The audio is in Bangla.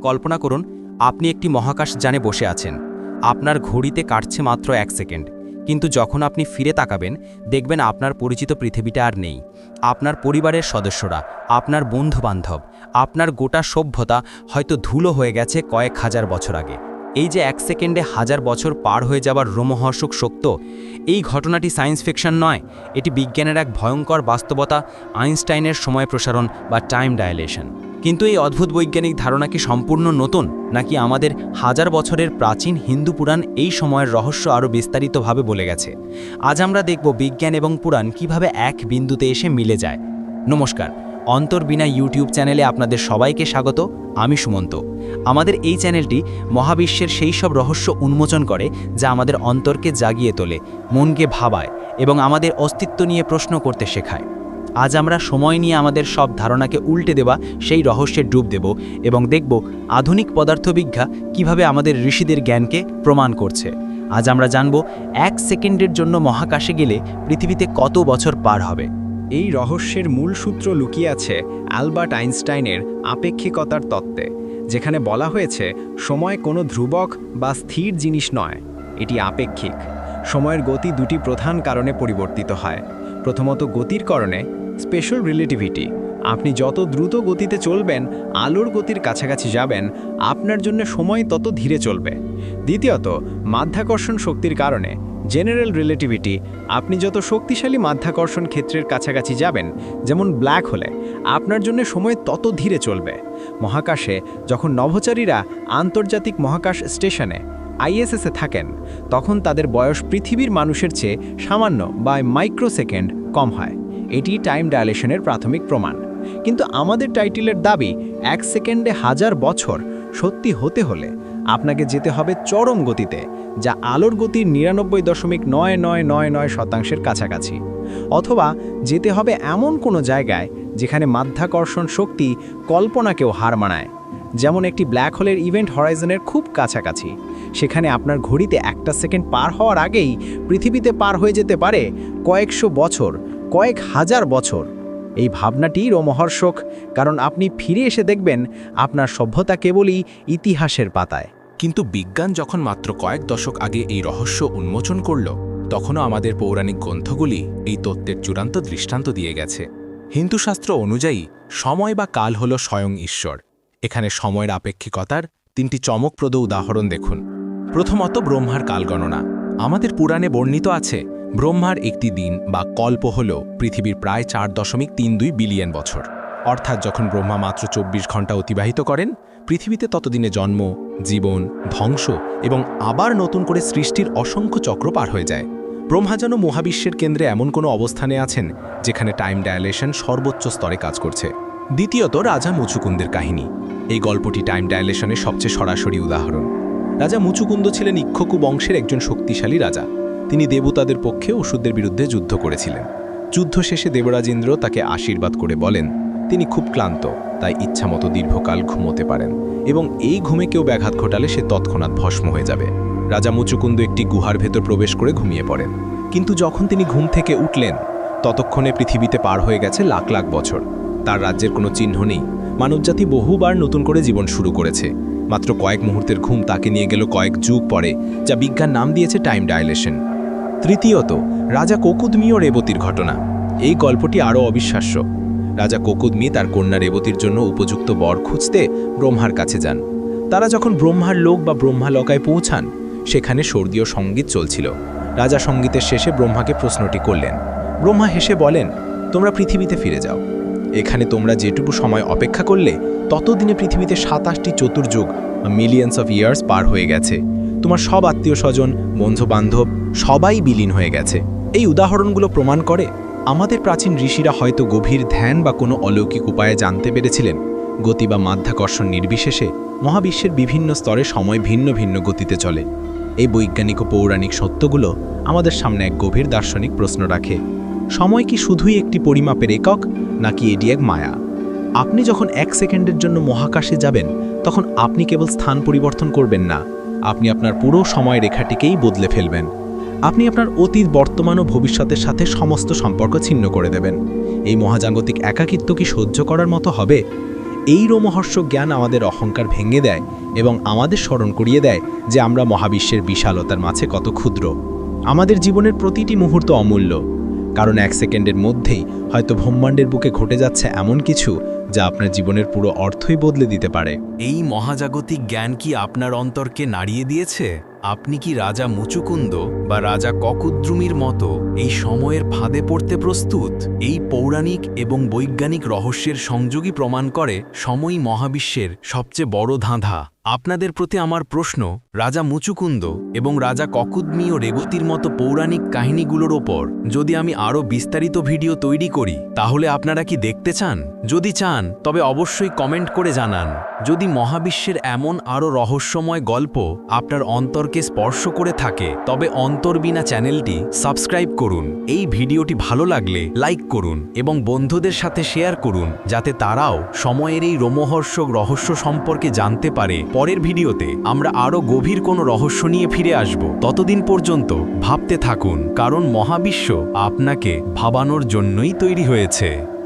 কল্পনা করুন, আপনি একটি মহাকাশ যানে বসে আছেন। আপনার ঘড়িতে কাটছে মাত্র এক সেকেন্ড। কিন্তু যখন আপনি ফিরে তাকাবেন, দেখবেন আপনার পরিচিত পৃথিবীটা আর নেই। আপনার পরিবারের সদস্যরা, আপনার বন্ধুবান্ধব, আপনার গোটা সভ্যতা হয়তো ধুলো হয়ে গেছে কয়েক হাজার বছর আগে। এই যে এক সেকেন্ডে হাজার বছর পার হয়ে যাবার রোমহর্ষক শক্ত এই ঘটনাটি সায়েন্স ফিকশন নয়, এটি বিজ্ঞানের এক ভয়ঙ্কর বাস্তবতা, আইনস্টাইনের সময় প্রসারণ বা টাইম ডায়ালেশন। কিন্তু এই অদ্ভুত বৈজ্ঞানিক ধারণা কি সম্পূর্ণ নতুন, নাকি আমাদের হাজার বছরের প্রাচীন হিন্দু পুরাণ এই সময়ের রহস্য আরও বিস্তারিতভাবে বলে গেছে? আজ আমরা দেখব বিজ্ঞান এবং পুরাণ কীভাবে এক বিন্দুতে এসে মিলে যায়। নমস্কার অন্তর্বিনা ইউটিউব চ্যানেলে আপনাদের সবাইকে স্বাগত, আমি সুমন্ত। আমাদের এই চ্যানেলটি মহাবিশ্বের সেই সব রহস্য উন্মোচন করে যা আমাদের অন্তরকে জাগিয়ে তোলে, মনকে ভাবায় এবং আমাদের অস্তিত্ব নিয়ে প্রশ্ন করতে শেখায়। আজ আমরা সময় নিয়ে আমাদের সব ধারণাকে উল্টে দেওয়া, সেই রহস্যে ডুব দেব এবং দেখব আধুনিক পদার্থবিজ্ঞা কীভাবে আমাদের ঋষিদের জ্ঞানকে প্রমাণ করছে। আজ আমরা জানব এক সেকেন্ডের জন্য মহাকাশে গেলে পৃথিবীতে কত বছর পার হবে। এই রহস্যের মূল সূত্র লুকিয়ে আছে অ্যালবার্ট আইনস্টাইনের আপেক্ষিকতার তত্ত্বে, যেখানে বলা হয়েছে, সময় কোনো ধ্রুবক বা স্থির জিনিস নয়, এটি আপেক্ষিক। সময়ের গতি দুটি প্রধান কারণে পরিবর্তিত হয়। প্রথমত গতির কারণে স্পেশাল রিলেটিভিটি। আপনি যত দ্রুত গতিতে চলবেন, আলোর গতির কাছাকাছি যাবেন, আপনার জন্য সময় তত ধীরে চলবে। দ্বিতীয়ত, মাধ্যাকর্ষণ শক্তির কারণে, জেনারেল রিলেটিভিটি, আপনি যত শক্তিশালী মাধ্যাকর্ষণ ক্ষেত্রের কাছাকাছি যাবেন, যেমন ব্ল্যাক হলে, আপনার জন্য সময় তত ধীরে চলবে। মহাকাশে, যখন নভোচারীরা আন্তর্জাতিক মহাকাশ স্টেশনে, আইএসএসে থাকেন, তখন তাদের বয়স পৃথিবীর মানুষের চেয়ে সামান্য বা মাইক্রোসেকেন্ড কম হয়। এটি টাইম ডায়ালেশনের প্রাথমিক প্রমাণ। কিন্তু আমাদের টাইটেলের দাবি, এক সেকেন্ডে হাজার বছর সত্যি হতে হলে আপনাকে যেতে হবে চরম গতিতে, যা আলোর গতির নিরানব্বই দশমিক নয় নয় নয় নয় শতাংশের কাছাকাছি। অথবা যেতে হবে এমন কোনো জায়গায়, যেখানে মাধ্যাকর্ষণ শক্তি কল্পনাকেও হার মানায়। যেমন একটি ব্ল্যাক হোলের ইভেন্ট হরাইজনের খুব কাছাকাছি, সেখানে আপনার ঘড়িতে একটা সেকেন্ড পার হওয়ার আগেই পৃথিবীতে পার হয়ে যেতে পারে কয়েকশো বছর কয়েক হাজার বছর। এই ভাবনাটি রোমহর্ষক, কারণ আপনি ফিরে এসে দেখবেন আপনার সভ্যতা কেবলই ইতিহাসের পাতায়। কিন্তু বিজ্ঞান যখন মাত্র কয়েক দশক আগে এই রহস্য উন্মোচন করল, তখনও আমাদের পৌরাণিক গ্রন্থগুলি এই তত্ত্বের চূড়ান্ত দৃষ্টান্ত দিয়ে গেছে। হিন্দুশাস্ত্র অনুযায়ী, সময় বা কাল হল স্বয়ং ঈশ্বর। এখানে সময়ের আপেক্ষিকতার তিনটি চমকপ্রদ উদাহরণ দেখুন। প্রথমত ব্রহ্মার কালগণনা। আমাদের পুরাণে বর্ণিত আছে ব্রহ্মার একটি দিন বা কল্প হল পৃথিবীর প্রায় চার দশমিক তিন দুই বিলিয়ন বছর। অর্থাৎ যখন ব্রহ্মা মাত্র চব্বিশ ঘণ্টা অতিবাহিত করেন, পৃথিবীতে ততদিনে জন্ম, জীবন, ধ্বংস এবং আবার নতুন করে সৃষ্টির অসংখ্য চক্র পার হয়ে যায়। ব্রহ্মা যেন মহাবিশ্বের কেন্দ্রে এমন কোনো অবস্থানে আছেন, যেখানে টাইম ডায়ালেশন সর্বোচ্চ স্তরে কাজ করছে। দ্বিতীয়ত, রাজা মুচুকুন্দের কাহিনী। এই গল্পটি টাইম ডায়ালেশনের সবচেয়ে সরাসরি উদাহরণ। রাজা মুচুকুন্দ ছিলেন ইক্ষকু বংশের একজন শক্তিশালী রাজা। তিনি দেবতাদের পক্ষে ওষুধের বিরুদ্ধে যুদ্ধ করেছিলেন। যুদ্ধ শেষে দেবরাজেন্দ্র তাকে আশীর্বাদ করে বলেন, তিনি খুব ক্লান্ত, তাই ইচ্ছামতো দীর্ঘকাল ঘুমোতে পারেন এবং এই ঘুমে কেউ ব্যাঘাত ঘটালে সে তৎক্ষণাৎ ভস্ম হয়ে যাবে। রাজা মুচুকুন্দ একটি গুহার ভেতর প্রবেশ করে ঘুমিয়ে পড়েন। কিন্তু যখন তিনি ঘুম থেকে উঠলেন, ততক্ষণে পৃথিবীতে পার হয়ে গেছে লাখ লাখ বছর। তার রাজ্যের কোনো চিহ্ন নেই। মানবজাতি বহুবার নতুন করে জীবন শুরু করেছে। মাত্র কয়েক মুহূর্তের ঘুম তাকে নিয়ে গেল কয়েক যুগ পরে, যা বিজ্ঞান নাম দিয়েছে টাইম ডায়ালেশন। তৃতীয়ত, রাজা কোকুদমি রেবতীর ঘটনা। এই গল্পটি আরও অবিশ্বাস্য। রাজা কোকুদমি তার কন্যা রেবতীর জন্য উপযুক্ত বর খুঁজতে ব্রহ্মার কাছে যান। তারা যখন ব্রহ্মার লোক বা ব্রহ্মালকায় পৌঁছান, সেখানে স্বর্গীয় সংগীত চলছিল। রাজা সঙ্গীতের শেষে ব্রহ্মাকে প্রশ্নটি করলেন। ব্রহ্মা হেসে বলেন, তোমরা পৃথিবীতে ফিরে যাও। এখানে তোমরা যেটুকু সময় অপেক্ষা করলে, ততদিনে পৃথিবীতে সাতাশটি চতুর্যুগ মিলিয়ন্স অফ ইয়ার্স পার হয়ে গেছে। তোমার সব আত্মীয় স্বজন বন্ধু বান্ধব সবাই বিলীন হয়ে গেছে। এই উদাহরণগুলো প্রমাণ করে আমাদের প্রাচীন ঋষিরা হয়তো গভীর ধ্যান বা কোনো অলৌকিক উপায়ে জানতে পেরেছিলেন। গতি বা মাধ্যাকর্ষণ নির্বিশেষে মহাবিশ্বের বিভিন্ন স্তরে সময় ভিন্ন ভিন্ন গতিতে চলে। এই বৈজ্ঞানিক ও পৌরাণিক সত্যগুলো আমাদের সামনে এক গভীর দার্শনিক প্রশ্ন রাখে। সময় কি শুধুই একটি পরিমাপের একক, নাকি এটি এক মায়া? আপনি যখন এক সেকেন্ডের জন্য মহাকাশে যাবেন, তখন আপনি কেবল স্থান পরিবর্তন করবেন না। আপনি আপনার পুরো সময় রেখাটিকেই বদলে ফেলবেন। আপনি আপনার অতীত, বর্তমান ও ভবিষ্যতের সাথে সমস্ত সম্পর্ক ছিন্ন করে দেবেন। এই মহাজাগতিক একাকিত্ব কি সহ্য করার মতো হবে? এই রোমহর্ষক জ্ঞান আমাদের অহংকার ভেঙে দেয় এবং আমাদের স্মরণ করিয়ে দেয় যে আমরা মহাবিশ্বের বিশালতার মাঝে কত ক্ষুদ্র। আমাদের জীবনের প্রতিটি মুহূর্ত অমূল্য। কারণ এক সেকেন্ডের মধ্যেই হয়তো ব্রহ্মাণ্ডের বুকে ঘটে যাচ্ছে এমন কিছু যা আপনার জীবনের পুরো অর্থই বদলে দিতে পারে। এই মহাজাগতিক জ্ঞান কি আপনার অন্তরকে নাড়িয়ে দিয়েছে? আপনি কি রাজা মুচুকুন্দ বা রাজা ককুদ্রুমির মতো এই সময়ের ফাঁদে পড়তে প্রস্তুত? এই পৌরাণিক এবং বৈজ্ঞানিক রহস্যের সংযোগী প্রমাণ করে সময় মহাবিশ্বের সবচেয়ে বড় ধাঁধা। আপনাদের প্রতি আমার প্রশ্ন, রাজা মুচুকুন্দ এবং রাজা ককুদ্মি ও রেবতীর মতো পৌরাণিক কাহিনীগুলোর ওপর যদি আমি আরও বিস্তারিত ভিডিও তৈরি করি, তাহলে আপনারা কি দেখতে চান? যদি চান, তবে অবশ্যই কমেন্ট করে জানান। যদি মহাবিশ্বের এমন আরও রহস্যময় গল্প আপনার অন্তরকে স্পর্শ করে থাকে, তবে অন্তর্বিনা চ্যানেলটি সাবস্ক্রাইব করুন। এই ভিডিওটি ভালো লাগলে লাইক করুন এবং বন্ধুদের সাথে শেয়ার করুন, যাতে তারাও সময়ের এই রোমহর্ষক রহস্য সম্পর্কে জানতে পারে। পরের ভিডিওতে আমরা আরও গভীর কোনো রহস্য নিয়ে ফিরে আসব। ততদিন পর্যন্ত ভাবতে থাকুন, কারণ মহাবিশ্ব আপনাকে ভাবানোর জন্যই তৈরি হয়েছে।